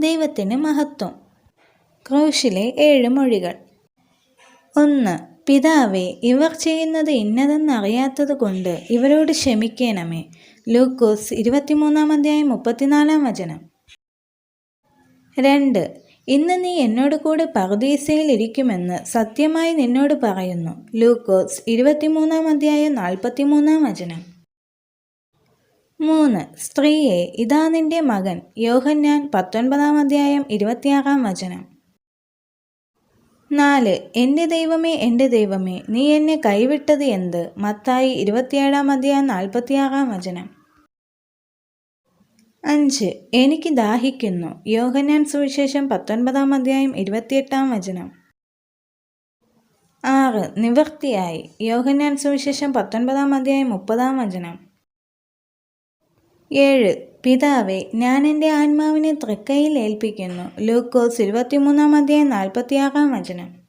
ദൈവത്തിന് മഹത്വം. ക്രൂശിലെ ഏഴ് മൊഴികൾ. ഒന്ന്. പിതാവേ ഇവർ ചെയ്യുന്നത് ഇന്നതെന്നറിയാത്തത് കൊണ്ട് ഇവരോട് ക്ഷമിക്കണമേ. ലൂക്കോസ് ഇരുപത്തിമൂന്നാം അധ്യായം മുപ്പത്തിനാലാം വചനം. രണ്ട്. ഇന്ന് നീ എന്നോട് കൂടെ പർദീസയിൽ ഇരിക്കുമെന്ന് സത്യമായി നിന്നോട് പറയുന്നു. ലൂക്കോസ് ഇരുപത്തിമൂന്നാം അധ്യായം നാൽപ്പത്തിമൂന്നാം വചനം. മൂന്ന്. സ്ത്രീയെ ഇതാ നിന്റെ മകൻ. യോഹന്നാൻ പത്തൊൻപതാം അധ്യായം ഇരുപത്തിയാറാം വചനം. നാല്. എന്റെ ദൈവമേ എന്റെ ദൈവമേ നീ എന്നെ കൈവിട്ടത് എന്ത്? മത്തായി ഇരുപത്തിയേഴാം അധ്യായം നാൽപ്പത്തിയാറാം വചനം. അഞ്ച്. എനിക്ക് ദാഹിക്കുന്നു. യോഹന്നാൻ സുവിശേഷം പത്തൊൻപതാം അധ്യായം ഇരുപത്തിയെട്ടാം വചനം. ആറ്. നിവർത്തിയായി യോഹന്നാൻ സുവിശേഷം പത്തൊൻപതാം അധ്യായം മുപ്പതാം വചനം. ഏഴ്. പിതാവെ ഞാൻ എന്റെ ആത്മാവിനെ തൃക്കൈയിൽ ഏൽപ്പിക്കുന്നു. ലൂക്കോസ് ഇരുപത്തിമൂന്നാം അധ്യായം നാൽപ്പത്തിയാറാം വചനം.